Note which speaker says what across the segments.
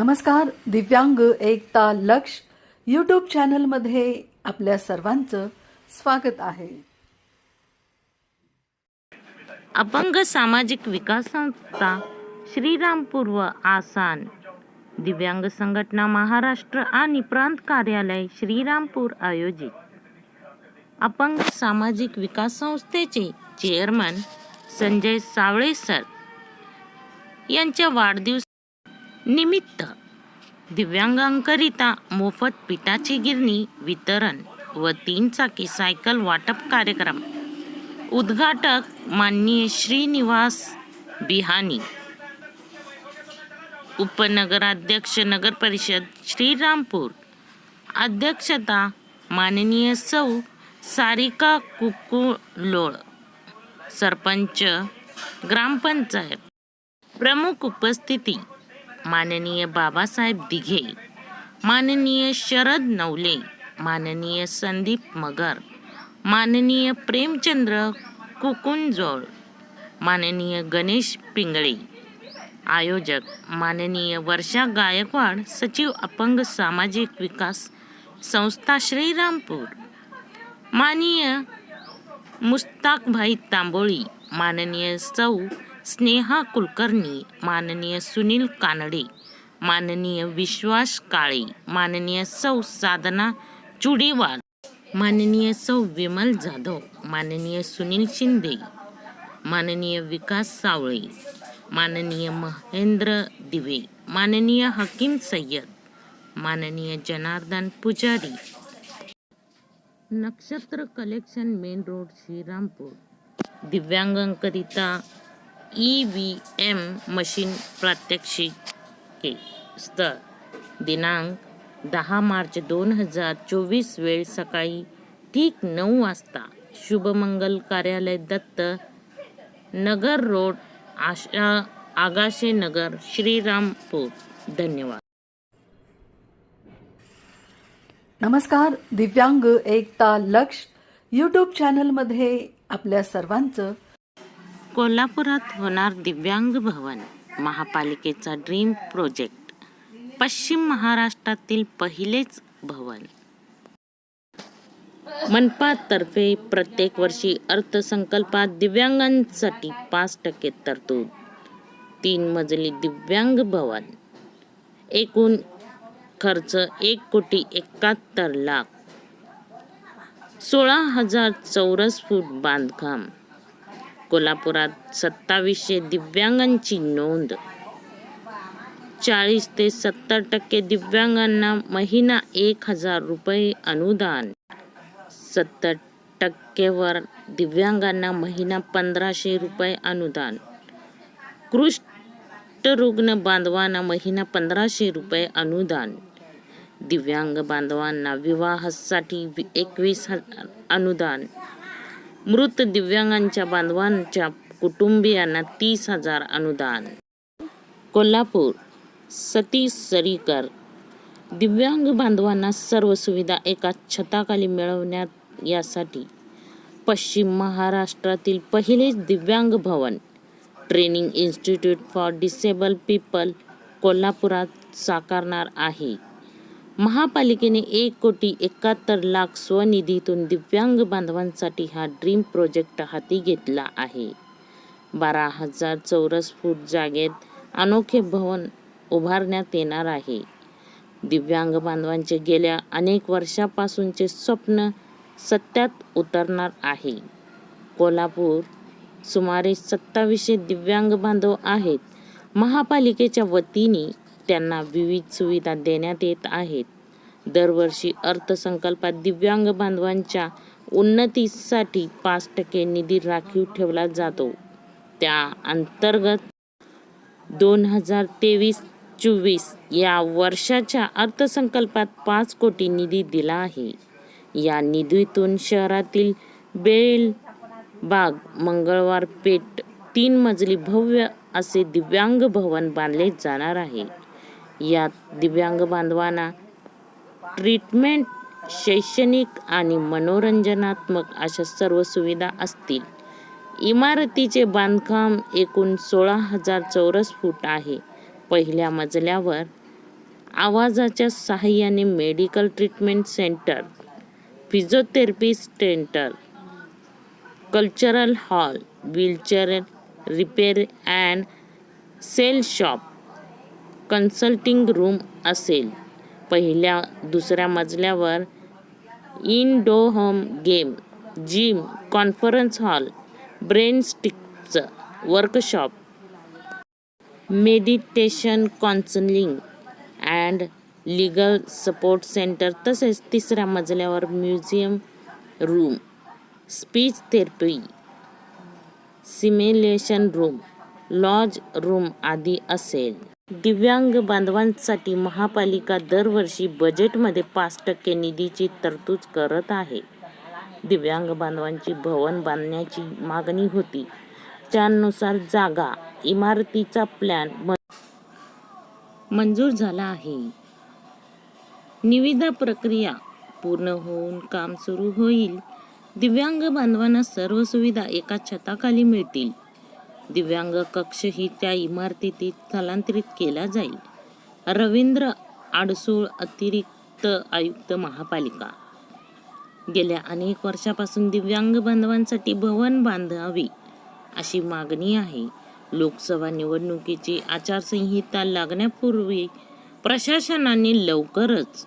Speaker 1: नमस्कार दिव्यांग एकता लक्ष यूट्यूब चॅनलमध्ये आपल्या सर्वांचं स्वागत आहे.
Speaker 2: अपंग सामाजिक विकास संस्था श्रीरामपूर व आसान. दिव्यांग संघटना महाराष्ट्र आणि प्रांत कार्यालय श्रीरामपूर आयोजित. अपंग सामाजिक विकास संस्थेचे चेअरमन संजय सावळे सर यांच्या वाढदिवस निमित्त. दिव्यांगांकरिता मोफत पिठाची गिरणी वितरण व तीन चाकी सायकल वाटप कार्यक्रम. उद्घाटक माननीय श्रीनिवास बिहानी. उपनगराध्यक्ष नगर परिषद श्रीरामपूर. अध्यक्षता माननीय सौ सारिका कुकुलोळ. सरपंच ग्रामपंचायत. प्रमुख उपस्थिती माननीय बाबासाहेब दिघे माननीय शरद नवले माननीय संदीप मगर माननीय प्रेमचंद्र कुकुंजोळ माननीय गणेश पिंगळे आयोजक माननीय वर्षा गायकवाड सचिव अपंग सामाजिक विकास संस्था श्रीरामपूर माननीय मुस्ताकभाई तांबोळी माननीय सौ स्नेहा कुलकर्णी माननीय सुनील कानडे माननीय विश्वास काळे माननीय सौ साधना चुडीवाल माननीय सौ विमल जाधव माननीय सुनील शिंदे माननीय विकास सावळे माननीय महेंद्र दिवे माननीय हकीम सय्यद माननीय Janardan Pujari. Nakshatra collection main road Shrirampur. दिव्यांगांकरिता E V M machine प्रात्यक्षिके स्थळ दिनांक दहा मार्च दोन हजार चोवीस वेळ सकाळी ठीक नऊ वाजता शुभमंगल कार्यालय दत्त नगर रोड आशा आगाशे नगर श्रीरामपूर. धन्यवाद.
Speaker 1: नमस्कार दिव्यांग एकता लक्ष यूट्यूब चॅनलमध्ये आपल्या सर्वांचं
Speaker 2: कोल्हापुरात होणार दिव्यांग भवन महापालिकेचा ड्रीम प्रोजेक्ट पश्चिम महाराष्ट्रातील पहिलेच भवन. मनपातर्फे प्रत्येक वर्षी अर्थसंकल्पात दिव्यांगांसाठी पाच टक्के तरतूद तीन मजली दिव्यांग भवन एकूण खर्च एक कोटी एकाहत्तर लाख सोळा हजार चौरस फूट बांधकाम कोल्हापुरात सत्तावीसशे दिव्यांगांची नोंद. चाळीस ते सत्तर टक्के दिव्यांगांना महिना एक हजार रुपये अनुदान. सत्तर टक्केवर दिव्यांगांना महिना पंधराशे रुपये अनुदान. कुष्ठरुग्ण बांधवांना महिना पंधराशे रुपये अनुदान. दिव्यांग बांधवांना विवाहासाठी एकवीस हजार अनुदान. मृत दिव्यांगांच्या बांधवांच्या कुटुंबियांना तीस हजार अनुदान. कोल्हापूर सतीश सरीकर. दिव्यांग बांधवांना सर्व सुविधा एका छताखाली मिळवण्यात यासाठी पश्चिम महाराष्ट्रातील पहिलेच दिव्यांग भवन training institute for disable people कोल्हापुरात साकारणार आहे. महापालिकेने एक कोटी एकाहत्तर लाख स्वनिधीतून दिव्यांग बांधवांसाठी हा ड्रीम प्रोजेक्ट हाती घेतला आहे. बारा हजार चौरस फूट जागेत अनोखे भवन उभारण्यात येणार आहे. दिव्यांग बांधवांचे गेल्या अनेक वर्षापासूनचे स्वप्न सत्यात उतरणार आहे. कोल्हापूर सुमारे सत्तावीसशे दिव्यांग बांधव आहेत. महापालिकेच्या वतीने त्यांना विविध सुविधा देण्यात येत आहेत. दरवर्षी अर्थसंकल्पात दिव्यांग बांधवांच्या उन्नतीसाठी पाच टक्के निधी राखीव ठेवला जातो. त्या अंतर्गत दोन हजार तेवीस चोवीस या वर्षाच्या अर्थसंकल्पात पाच कोटी निधी दिला आहे. या निधीतून शहरातील बेलबाग मंगळवार पेठ तीन मजली भव्य असे दिव्यांग भवन बांधले जाणार आहे. यात दिव्यांग बांधवांना ट्रीटमेंट शैक्षणिक आणि मनोरंजनात्मक अशा सर्व सुविधा असतील. इमारतीचे बांधकाम एकूण सोळा हजार चौरस फूट आहे. पहिल्या मजल्यावर आवाजाच्या सहाय्याने medical treatment centre physiotherapy centre cultural hall wheelchair repair and sale shop consulting room असेल. पहिल्या दुसऱ्या मजल्यावर indoor home game gym conference hall brain स्टिकचं workshop meditation counselling and legal support centre तसेच तिसऱ्या मजल्यावर museum room speech therapy simulation room lodge room आदी असेल. दिव्यांग बांधवांसाठी महापालिका दरवर्षी बजेटमध्ये पाच टक्के निधीची तरतूद करत आहे. दिव्यांग बांधवांची भवन बांधण्याची मागणी होती. त्यानुसार जागा इमारतीचा प्लॅन म- मंजूर झाला आहे. निविदा प्रक्रिया पूर्ण होऊन काम सुरू होईल. दिव्यांग बांधवांना सर्व सुविधा एका छताखाली मिळतील. दिव्यांग कक्षही त्या इमारतीत स्थलांतरित केला जाईल. रवींद्र आडसूळ अतिरिक्त आयुक्त महापालिका. गेल्या अनेक वर्षापासून दिव्यांग बांधवांसाठी भवन बांधावी अशी मागणी आहे. लोकसभा निवडणुकीची आचारसंहिता लागण्यापूर्वी प्रशासनाने लवकरच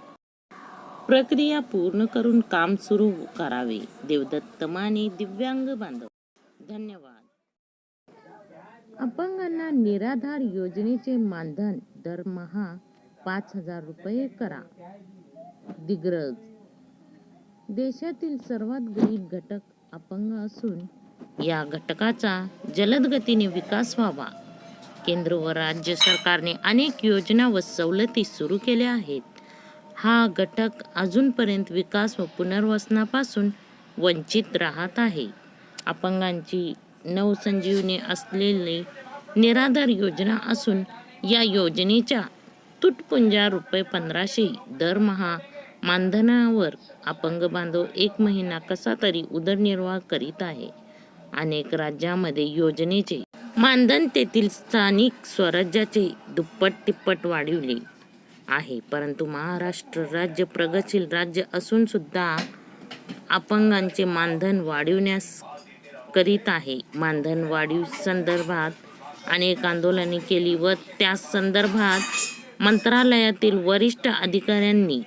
Speaker 2: प्रक्रिया पूर्ण करून काम सुरू करावे. देवदत्त माने दिव्यांग बांधव. धन्यवाद. अपंगांना निराधार योजनेचे मानधन दरमहा पाच हजार रुपये करा. दिग्रज. देशातील सर्वात गरीब घटक अपंग असून या घटकाचा जलद गतीने विकास व्हावा. केंद्र व राज्य सरकारने अनेक योजना व सवलती सुरू केल्या आहेत. हा घटक अजूनपर्यंत विकास व पुनर्वसनापासून वंचित राहत आहे. अपंगांची नवसंजीवनी असलेली निराधार योजना असून या योजनेच्या तुटपुंजा रुपये पंधराशे दरमहा मानधनावर अपंग बांधव एक महिना कसा तरी उदरनिर्वाह करीत आहे. अनेक राज्यामध्ये योजनेचे मानधन तेथील स्थानिक स्वराज्याचे दुप्पट तिप्पट वाढविले आहे. परंतु महाराष्ट्र राज्य प्रगतशील राज्य असून सुद्धा अपंगांचे मानधन वाढविण्यास करीत आहे. मानधन वाढीव संदर्भात अनेक आंदोलने केली व त्या संदर्भात मंत्रालयातील वरिष्ठ अधिकाऱ्यांनी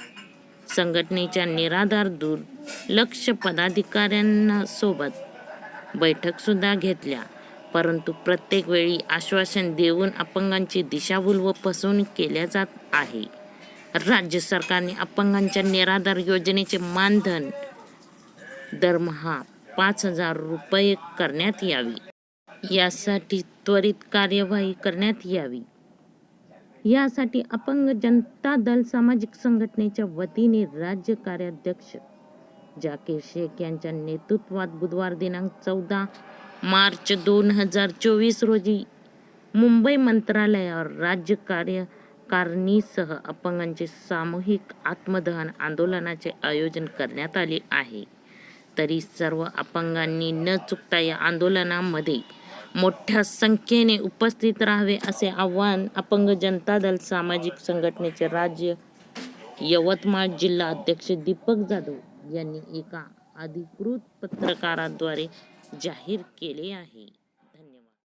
Speaker 2: संघटनेच्या निराधार दुर्लक्ष पदाधिकाऱ्यांना सोबत बैठक सुद्धा घेतल्या. परंतु प्रत्येक वेळी आश्वासन देऊन अपंगांची दिशाभूल व फसवणूक केल्या जात आहे. राज्य सरकारने अपंगांच्या निराधार योजनेचे मानधन दरमहा पाच हजार रुपये करण्यात यावी. यासाठी त्वरित कार्यवाही करण्यात यावी. यासाठी अपंग जनता दल सामाजिक संघटनेच्या वतीने राज्य कार्याध्यक्ष जाकीर शेख यांच्या नेतृत्वात बुधवार दिनांक चौदा मार्च दोन हजार चोवीस रोजी मुंबई मंत्रालयावर राज्य कार्यकारणीसह अपंगांचे सामूहिक आत्मदहन आंदोलनाचे आयोजन करण्यात आले आहे. तरी सर्व अपंगांनी न चुकता या आंदोलनामध्ये मोठ्या संख्येने उपस्थित राहावे असे आव्हान अपंग जनता दल सामाजिक संघटनेचे राज्य यवतमाळ जिल्हा अध्यक्ष दीपक जाधव यांनी एका अधिकृत पत्रकाराद्वारे जाहीर केले आहे.